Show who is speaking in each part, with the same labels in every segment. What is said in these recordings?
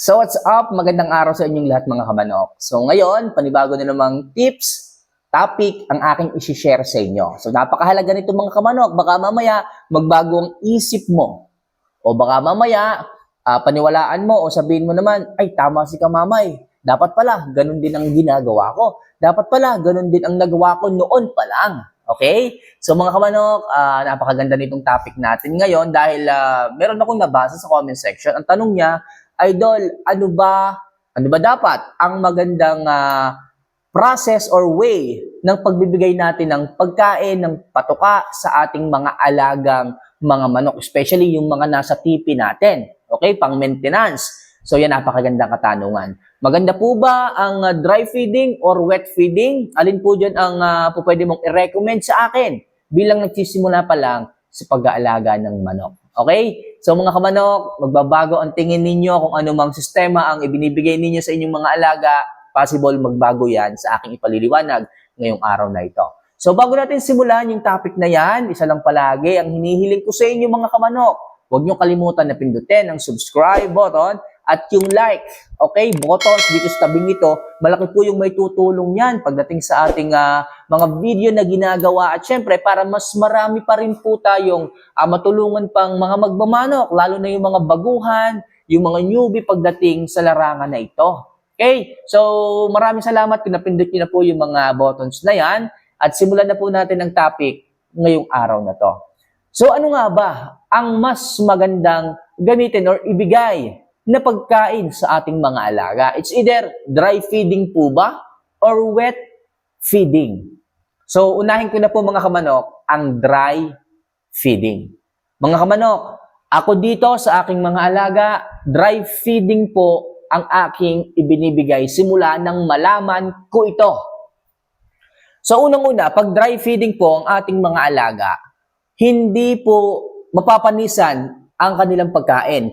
Speaker 1: So what's up? Magandang araw sa inyong lahat mga kamanok. So ngayon, panibago na namang tips, topic ang aking isi-share sa inyo. So napakahalaga nito mga kamanok. Baka mamaya magbago ang isip mo. O baka mamaya ah, paniwalaan mo o sabihin mo naman, ay tama si kamamay. Dapat pala, ganun din ang ginagawa ko. Dapat pala, ganun din ang nagawa ko noon pa lang. Okay? So mga kamanok, ah, napakaganda nitong topic natin ngayon dahil ah, meron akong nabasa sa comment section. Ang tanong niya, Idol, ano ba, ano ba dapat ang magandang ah, process or way ng pagbibigay natin ng pagkain, ng patuka sa ating mga alagang mga manok, especially yung mga nasa tipi natin. Okay, pang maintenance. So yan, napakagandang katanungan. Maganda po ba ang ah, dry feeding or wet feeding? Alin po dyan ang ah, po pwede mong i-recommend sa akin bilang nagsisimula pa lang sa pag-aalaga ng manok? Okay? So mga kamanok, magbabago ang tingin ninyo kung ano mang sistema ang ibinibigay ninyo sa inyong mga alaga. Possible magbago yan sa aking ipaliliwanag ngayong araw na ito. So bago natin simulan yung topic na yan, isa lang palagi ang hinihiling ko sa inyo mga kamanok. Huwag niyo kalimutan na pindutin ang subscribe button at yung like, okay, buttons dito sa tabing ito, malaki po yung may tutulong yan pagdating sa ating ah, mga video na ginagawa at syempre para mas marami pa rin po tayong ah, matulungan pang mga magmamanok, lalo na yung mga baguhan, yung mga newbie pagdating sa larangan na ito. Okay? So, maraming salamat kung napindot niyo na po yung mga buttons na yan at simulan na po natin ang topic ngayong araw na to. So, ano nga ba ang mas magandang gamitin or ibigay na pagkain sa ating mga alaga? It's either dry feeding po ba or wet feeding. So, unahin ko na po mga kamanok ang dry feeding. Mga kamanok, ako dito sa aking mga alaga, dry feeding po ang aking ibinibigay simula nang malaman ko ito. So unang-una, pag dry feeding po ang ating mga alaga, hindi po mapapanisan ang kanilang pagkain.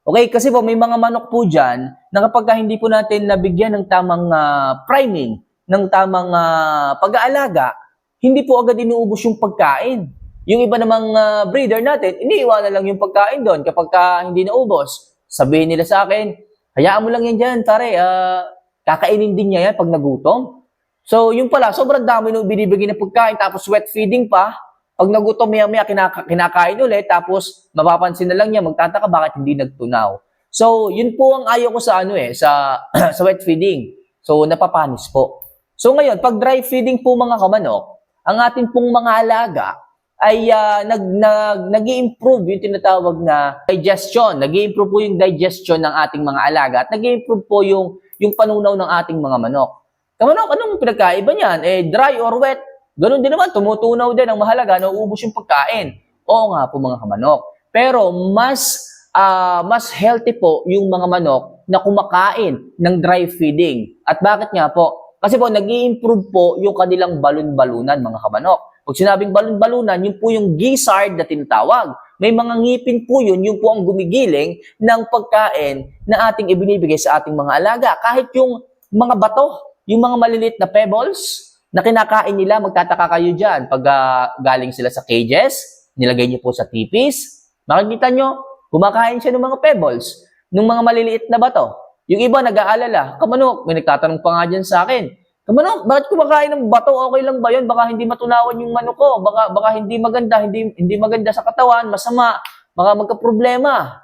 Speaker 1: Okay, kasi po may mga manok po dyan na kapag ka hindi po natin nabigyan ng tamang ah, priming, ng tamang ah, pag-aalaga, hindi po agad inuubos yung pagkain. Yung iba namang ah, breeder natin, iniiwanan lang yung pagkain doon kapag ka hindi naubos. Sabihin nila sa akin, hayaan mo lang yan dyan, pare, ah, kakainin din niya yan pag nagutom. So, yung pala, sobrang dami nung binibigay na pagkain, tapos wet feeding pa. Pag nagutom, maya-maya kinaka- kinakain ulit, tapos mapapansin na lang niya, magtataka bakit hindi nagtunaw. So, yun po ang ayaw ko sa ano eh, sa, sa wet feeding. So, napapanis po. So, ngayon, pag dry feeding po mga kamanok, ang ating pong mga alaga ay ah, nag, nag, nag-i-improve yung tinatawag na digestion. nag improve po yung digestion ng ating mga alaga at nag improve po yung, yung panunaw ng ating mga manok. Kamanok, anong pinagkaiba niyan? Eh, dry or wet? Ganun din naman, tumutunaw din ang mahalaga, nauubos yung pagkain. Oo nga po mga kamanok. Pero mas ah, mas healthy po yung mga manok na kumakain ng dry feeding. At bakit nga po? Kasi po, nag improve po yung kanilang balon-balunan, mga kamanok. Pag sinabing balon-balunan, yun po yung gizzard na tinatawag. May mga ngipin po yun, yun po ang gumigiling ng pagkain na ating ibinibigay sa ating mga alaga. Kahit yung mga bato, yung mga maliliit na pebbles na kinakain nila, magtataka kayo dyan. Pag ah, galing sila sa cages, nilagay niyo po sa tipis, makikita nyo, kumakain siya ng mga pebbles, ng mga maliliit na bato. Yung iba nag-aalala, kamanok, may nagtatanong pa nga dyan sa akin, kamanok, bakit kumakain ng bato? Okay lang ba yun? Baka hindi matunawan yung manok ko, baka, baka hindi maganda, hindi, hindi maganda sa katawan, masama, baka magka-problema.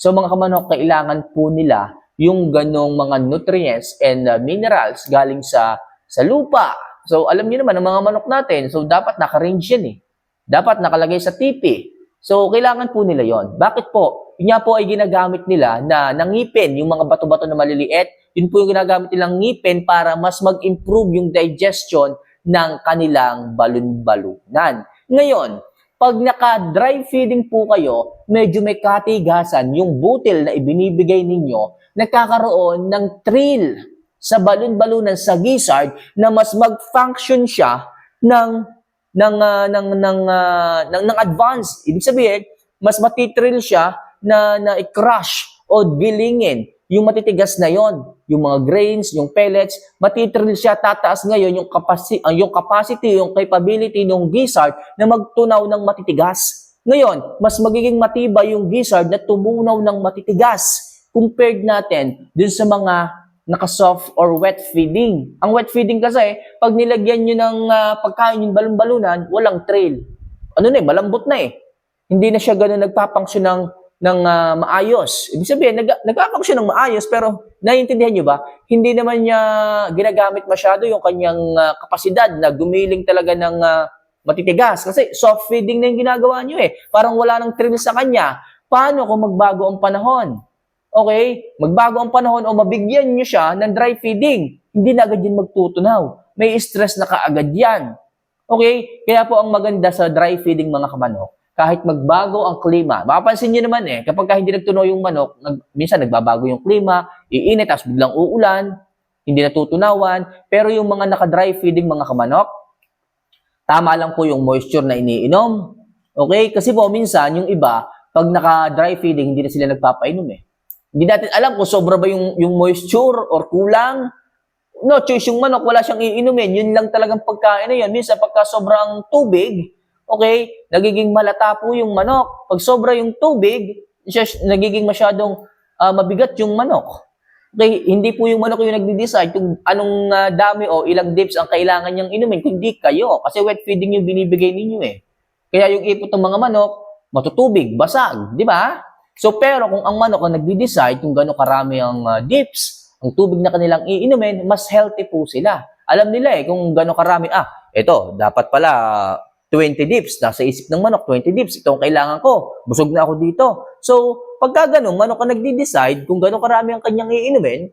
Speaker 1: So mga kamanok, kailangan po nila yung ganong mga nutrients and uh, minerals galing sa sa lupa. So alam niyo naman ang mga manok natin, so dapat naka-range yan eh. Dapat nakalagay sa tipi. So kailangan po nila yon. Bakit po? Yun nga po ay ginagamit nila na nangipin, yung mga bato-bato na maliliit, yun po yung ginagamit nilang ngipin para mas mag-improve yung digestion ng kanilang balon-balunan. Ngayon, pag naka-dry feeding po kayo, medyo may katigasan yung butil na ibinibigay ninyo, nagkakaroon ng trill sa balon-balunan sa gizzard na mas mag-function siya ng ng ah, ng ng ah, ng, ng advance. Ibig sabihin, mas matitrill siya na na i-crush o bilingin yung matitigas na yon, yung mga grains, yung pellets, matitrill siya, tataas ngayon yung capacity, yung capacity, yung capability ng gizzard na magtunaw ng matitigas. Ngayon, mas magiging matibay yung gizzard na tumunaw ng matitigas. compared natin dun sa mga naka-soft or wet feeding. Ang wet feeding kasi, pag nilagyan nyo ng ah, pagkain yung balon-balunan, walang trail. Ano na eh, malambot na eh. Hindi na siya ganun nagpapangsyon ng, ng ah, maayos. Ibig sabihin, nag, nagpapangsyon ng maayos, pero naiintindihan nyo ba? Hindi naman niya ginagamit masyado yung kanyang ah, kapasidad na gumiling talaga ng ah, matitigas. Kasi soft feeding na yung ginagawa nyo eh. Parang wala nang thrill sa kanya. Paano kung magbago ang panahon? Okay? Magbago ang panahon o mabigyan nyo siya ng dry feeding. Hindi na agad yan magtutunaw. May stress na kaagad yan. Okay? Kaya po ang maganda sa dry feeding mga kamanok, kahit magbago ang klima, mapapansin nyo naman eh, kapag ka hindi nagtunaw yung manok, nag, minsan nagbabago yung klima, iinit, tapos biglang uulan, hindi natutunawan, pero yung mga naka-dry feeding mga kamanok, tama lang po yung moisture na iniinom. Okay? Kasi po minsan, yung iba, pag naka-dry feeding, hindi na sila nagpapainom eh. Hindi natin alam kung sobra ba yung, yung moisture or kulang. No choice yung manok, wala siyang iinumin. Yun lang talagang pagkain na yun. Minsan, pagka sobrang tubig, okay, nagiging malata po yung manok. Pag sobra yung tubig, siya, nagiging masyadong ah, mabigat yung manok. Okay, hindi po yung manok yung nagde-decide kung anong ah, dami o ilang dips ang kailangan niyang inumin, kundi kayo. Kasi wet feeding yung binibigay ninyo eh. Kaya yung ipot ng mga manok, matutubig, basag, di ba? So pero kung ang manok ang nagde-decide kung gaano karami ang ah, dips, ang tubig na kanilang iinumin, mas healthy po sila. Alam nila eh kung gaano karami, ah, ito, dapat pala 20 dips, nasa isip ng manok, 20 dips, ito ang kailangan ko, busog na ako dito. So, pagka ganun, manok ang nagde-decide kung gaano karami ang kanyang iinumin,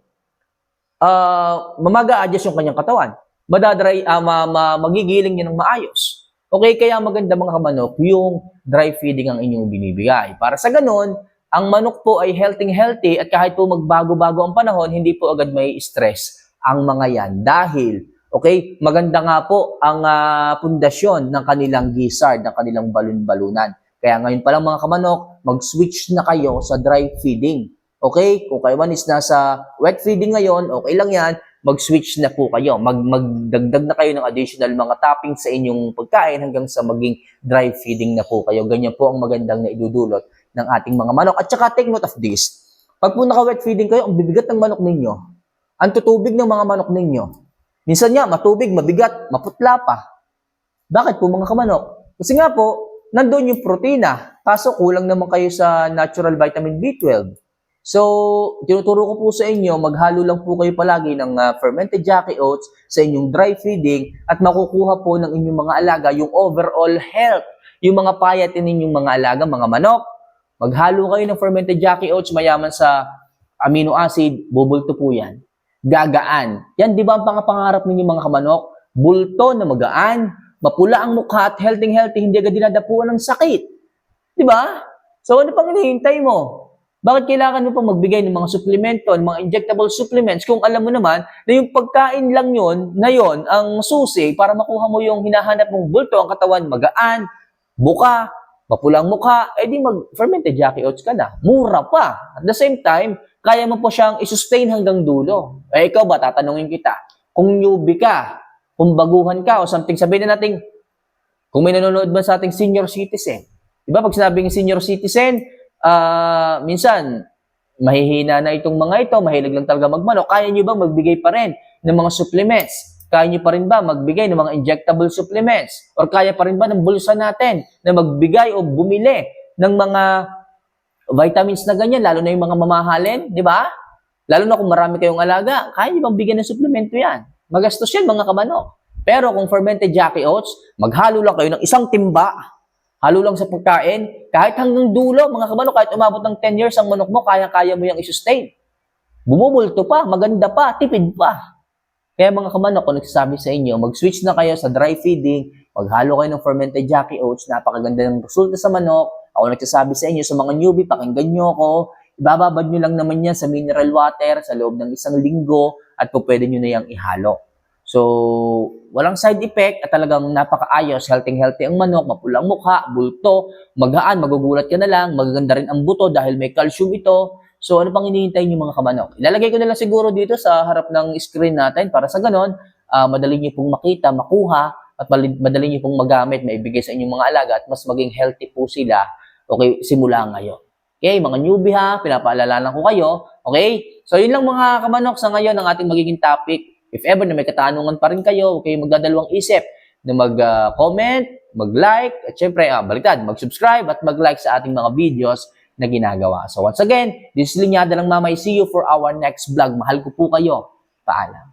Speaker 1: ah mamaga-adjust yung kanyang katawan. Madadry, ah, ma, ma, magigiling niya ng maayos. Okay, kaya maganda mga kamanok yung dry feeding ang inyong binibigay. Para sa ganun, ang manok po ay healthy-healthy at kahit po magbago-bago ang panahon, hindi po agad may stress ang mga yan. Dahil, okay, maganda nga po ang ah, pundasyon ng kanilang gizzard, ng kanilang balon-balunan. Kaya ngayon pa lang mga kamanok, mag-switch na kayo sa dry feeding. Okay? Kung kayo man is nasa wet feeding ngayon, okay lang yan, mag-switch na po kayo. Mag magdagdag na kayo ng additional mga toppings sa inyong pagkain hanggang sa maging dry feeding na po kayo. Ganyan po ang magandang na idudulot ng ating mga manok. At saka take note of this. Pag po naka-wet feeding kayo, ang bibigat ng manok ninyo. Ang tutubig ng mga manok ninyo. Minsan nga, matubig, mabigat, maputla pa. Bakit po mga kamanok? Kasi nga po, nandun yung protina. Kaso kulang naman kayo sa natural vitamin B12. So, tinuturo ko po sa inyo, maghalo lang po kayo palagi ng ah, fermented jackie oats sa inyong dry feeding at makukuha po ng inyong mga alaga yung overall health, yung mga payatin ninyong mga alaga, mga manok. Maghalo kayo ng fermented jackie oats mayaman sa amino acid, bubulto po yan. Gagaan. Yan, di ba ang pangapangarap ninyo mga kamanok? Bulto na magaan, mapula ang mukha at healthy-healthy, hindi agad dinadapuan ng sakit. Di ba? So, ano pang hinihintay mo? Bakit kailangan mo pang magbigay ng mga suplemento, ng mga injectable supplements kung alam mo naman na yung pagkain lang yon na yon ang susi para makuha mo yung hinahanap mong bulto, ang katawan magaan, buka, mapulang mukha, edi mag-fermented jackie oats ka na. Mura pa. At the same time, kaya mo po siyang isustain hanggang dulo. Eh, ikaw ba, tatanungin kita, kung newbie ka, kung baguhan ka, o something, sabihin na natin, kung may nanonood ba sa ating senior citizen, di ba pag sinabing senior citizen, ah minsan, mahihina na itong mga ito, mahilig lang talaga magmanok, kaya nyo ba magbigay pa rin ng mga supplements? Kaya nyo pa rin ba magbigay ng mga injectable supplements? Or kaya pa rin ba ng bulsa natin na magbigay o bumili ng mga vitamins na ganyan, lalo na yung mga mamahalin, di ba? Lalo na kung marami kayong alaga, kaya nyo bang bigyan ng suplemento yan? Magastos yan mga kamanok. Pero kung fermented jackie oats, maghalo lang kayo ng isang timba, halo lang sa pagkain, kahit hanggang dulo, mga kamanok, kahit umabot ng 10 years ang manok mo, kaya-kaya mo yung isustain. Bumubulto pa, maganda pa, tipid pa. Kaya mga kamanok, kung nagsasabi sa inyo, mag-switch na kayo sa dry feeding, maghalo kayo ng fermented jackie oats, napakaganda ng resulta sa manok. Ako nagsasabi sa inyo, sa mga newbie, pakinggan nyo ako, ibababad nyo lang naman yan sa mineral water sa loob ng isang linggo at po pwede nyo na yung ihalo. So, walang side effect at talagang napakaayos, healthy-healthy ang manok, mapulang mukha, bulto, magaan, magugulat ka na lang, magaganda rin ang buto dahil may calcium ito. So, ano pang hinihintay niyo mga kamanok? Ilalagay ko na lang siguro dito sa harap ng screen natin para sa ganon, ah, madali niyo pong makita, makuha, at madali niyo pong magamit, maibigay sa inyong mga alaga at mas maging healthy po sila, okay, simula ngayon. Okay, mga newbie ha, pinapaalala ko kayo. Okay? So, yun lang mga kamanok sa ngayon ang ating magiging topic. If ever na may katanungan pa rin kayo, huwag kayong magdadalawang isip na mag-comment, mag-like, at syempre, ah, baliktad, mag-subscribe at mag-like sa ating mga videos na ginagawa. So once again, this is Linyada ng Mamay. See you for our next vlog. Mahal ko po kayo. Paalam.